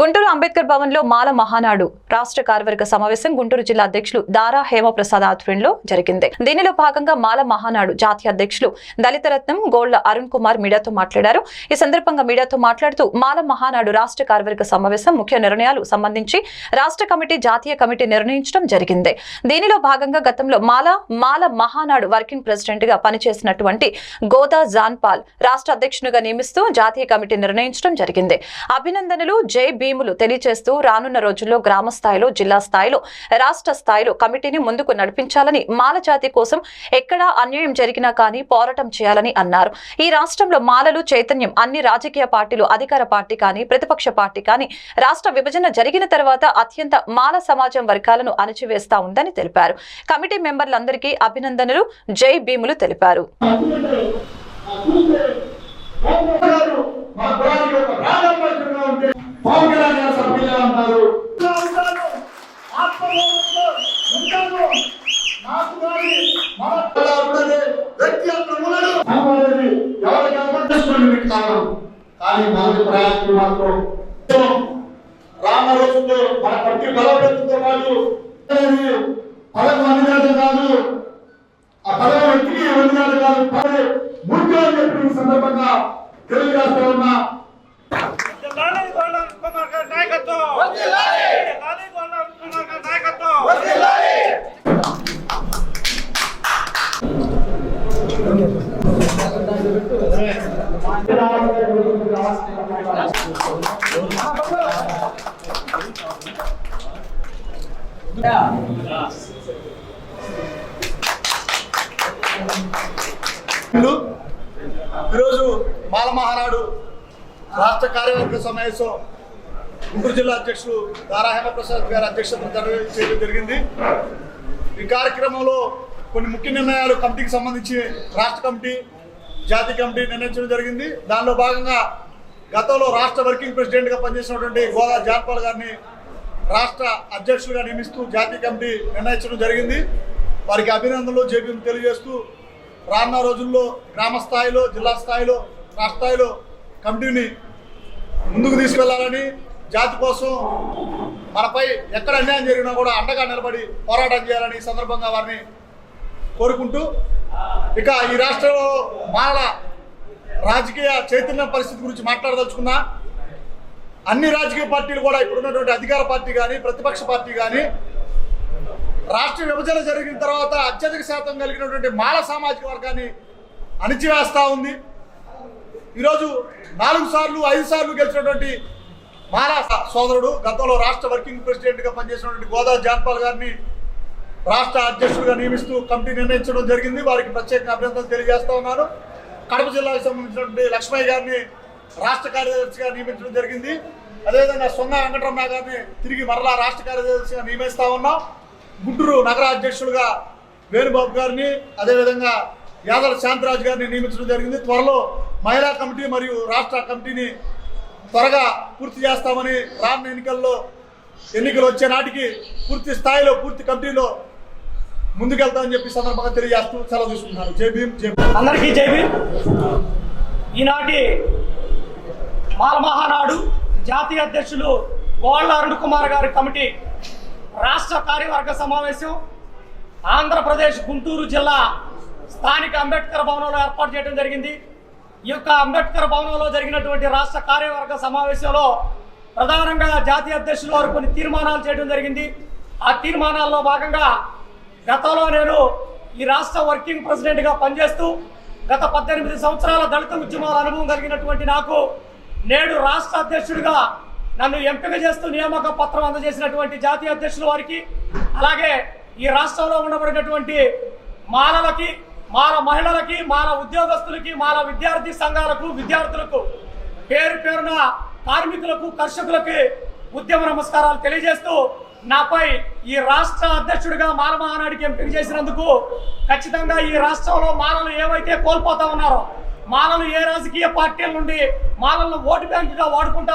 గుంటూరు అంబేద్కర్ భవన్లో మాల మహానాడు. రాష్ట్ర కార్యవర్గ సమావేశం గుంటూరు జిల్లా అధ్యక్షులు దారా హేమప్రసాద్ ఆధ్వర్యంలో జరిగింది. దీనిలో భాగంగా మాల మహానాడు జాతీయ అధ్యక్షులు దళితరత్నం గోళ్ళ అరుణ్ కుమార్ మీడియాతో మాట్లాడారు. ఈ సందర్భంగా మీడియాతో మాట్లాడుతూ మాల మహానాడు రాష్ట్ర కార్యవర్గ సమావేశం ముఖ్య నిర్ణయాలు సంబంధించి రాష్ట్ర కమిటీ జాతీయ కమిటీ నిర్ణయించడం జరిగింది. దీనిలో భాగంగా గతంలో మాల మాల మహానాడు వర్కింగ్ ప్రెసిడెంట్గా పనిచేసినటువంటి గోదా జాన్పాల్ రాష్ట్ర అధ్యక్షునిగా నియమిస్తూ జాతీయ కమిటీ నిర్ణయించడం జరిగింది. అభినందనలు జై భీములు తెలియజేస్తూ రానున్న రోజుల్లో గ్రామ స్థాయిలో జిల్లా స్థాయిలో రాష్ట్ర స్థాయిలో కమిటీని ముందుకు నడిపించాలని మాలజాతి కోసం ఎక్కడా అన్యాయం జరిగినా కానీ పోరాటం చేయాలని అన్నారు. ఈ రాష్ట్రంలో మాలలు చైతన్యం అన్ని రాజకీయ పార్టీలు అధికార పార్టీ కానీ ప్రతిపక్ష పార్టీ కానీ రాష్ట్ర విభజన జరిగిన తర్వాత అత్యంత మాల సమాజం వర్గాలను అణచివేస్తా ఉందని తెలిపారు. కమిటీ మెంబర్లందరికీ అభినందనలు. జై భీములు తెలిపారు. పవన్ కళ్యాణ్ గారు మీకు కారణం కానీ మనకి ప్రయాసం మాత్రం రోజుల్లో మన పార్టీ బలోపేతంతో పాటు పదవి కాదు. ఆ పదవి వ్యక్తికి అనుగాదం కాదు ముఖ్యం సందర్భంగా తెలియజేస్తా ఉన్నా. ఈరోజు మాల మహానాడు రాష్ట్ర కార్యవర్గ సమావేశం గుంటూరు జిల్లా అధ్యక్షులు దారా హేమప్రసాద్ గారి అధ్యక్షతన చేయడం జరిగింది. ఈ కార్యక్రమంలో కొన్ని ముఖ్య నిర్ణయాలు కమిటీకి సంబంధించి రాష్ట్ర కమిటీ జాతీయ కమిటీ నిర్ణయించడం జరిగింది. దానిలో భాగంగా గతంలో రాష్ట్ర వర్కింగ్ ప్రెసిడెంట్గా పనిచేసినటువంటి గోదా జాన్పాల్ గారిని రాష్ట్ర అధ్యక్షులుగా నియమిస్తూ జాతీయ కమిటీ నిర్ణయించడం జరిగింది. వారికి అభినందనలు జేపీ తెలియజేస్తూ రానున్న రోజుల్లో గ్రామ స్థాయిలో జిల్లా స్థాయిలో రాష్ట్ర స్థాయిలో కమిటీని ముందుకు తీసుకెళ్ళాలని జాతి కోసం మనపై ఎక్కడ అన్యాయం జరిగినా కూడా అండగా నిలబడి పోరాటం చేయాలని ఈ సందర్భంగా వారిని కోరుకుంటూ ఇక ఈ రాష్ట్రంలో మాల రాజకీయ చైతన్య పరిస్థితి గురించి మాట్లాడదలుచుకున్నా అన్ని రాజకీయ పార్టీలు కూడా ఇప్పుడున్నటువంటి అధికార పార్టీ కానీ ప్రతిపక్ష పార్టీ కానీ రాష్ట్ర విభజన జరిగిన తర్వాత అత్యధిక శాతం కలిగినటువంటి మాల సామాజిక వర్గాన్ని అణిచివేస్తా ఉంది. ఈరోజు నాలుగు సార్లు ఐదు సార్లు గెలిచినటువంటి మాలా సోదరుడు గతంలో రాష్ట్ర వర్కింగ్ ప్రెసిడెంట్గా పనిచేసినటువంటి గోదా జాన్పాల్ గారిని రాష్ట్ర అధ్యక్షుడిగా నియమిస్తూ కమిటీ నిర్ణయించడం జరిగింది. వారికి ప్రత్యేక అభినందనలు తెలియజేస్తా ఉన్నాను. కడప జిల్లాకు సంబంధించినటువంటి లక్ష్మయ్య గారిని రాష్ట్ర కార్యదర్శిగా నియమించడం జరిగింది. అదేవిధంగా సొంగ వెంకటరమణ గారిని తిరిగి మరలా రాష్ట్ర కార్యదర్శిగా నియమిస్తా ఉన్నాం. గుంటూరు నగర అధ్యక్షులుగా వేణుబాబు గారిని అదేవిధంగా యాదవ శాంతరాజు గారిని నియమించడం జరిగింది. త్వరలో మహిళా కమిటీ మరియు రాష్ట్ర కమిటీని త్వరగా పూర్తి చేస్తామని రానున్న ఎన్నికల్లో ఎన్నికలు వచ్చే నాటికి పూర్తి స్థాయిలో పూర్తి కమిటీలో ముందుకెళ్తామని చెప్పి సందర్భంగా తెలియజేస్తూ సెలవు తీసుకుంటున్నాను జై భీమ్ జై అందరికీ జై భీమ్. ఈనాటి మాలమహానాడు జాతీయ అధ్యక్షులు గోళ్ళ అరుణ్ కుమార్ గారి కమిటీ రాష్ట్ర కార్యవర్గ సమావేశం ఆంధ్రప్రదేశ్ గుంటూరు జిల్లా స్థానిక అంబేద్కర్ భవనంలో ఏర్పాటు చేయడం జరిగింది. ఈ యొక్క అంబేద్కర్ భవనంలో జరిగినటువంటి రాష్ట్ర కార్యవర్గ సమావేశంలో ప్రధానంగా జాతీయ అధ్యక్షులు వారు కొన్ని తీర్మానాలు చేయడం జరిగింది. ఆ తీర్మానాల్లో భాగంగా గతంలో నేను ఈ రాష్ట్ర వర్కింగ్ ప్రెసిడెంట్గా పనిచేస్తూ గత పద్దెనిమిది సంవత్సరాల దళిత ఉద్యమాల అనుభవం కలిగినటువంటి నాకు నేడు రాష్ట్ర అధ్యక్షుడిగా నన్ను ఎంపిక చేస్తూ నియామక పత్రం అందజేసినటువంటి జాతీయ అధ్యక్షుల వారికి అలాగే ఈ రాష్ట్రంలో ఉండబడినటువంటి మాలలకి మాల మహిళలకి మాల ఉద్యోగస్తులకి మాల విద్యార్థి సంఘాలకు విద్యార్థులకు పేరు పేరున కార్మికులకు కర్షకులకి ఉద్యమ నమస్కారాలు తెలియజేస్తూ నాపై ఈ రాష్ట్ర అధ్యక్షుడిగా మాలమహానాడికి ఎంపిక చేసినందుకు ఖచ్చితంగా ఈ రాష్ట్రంలో మాలలు ఏవైతే కోల్పోతా ఉన్నారో మాలలు ఏ రాజకీయ పార్టీల నుండి మాలలను ఓటు బ్యాంకుగా వాడుకుంటా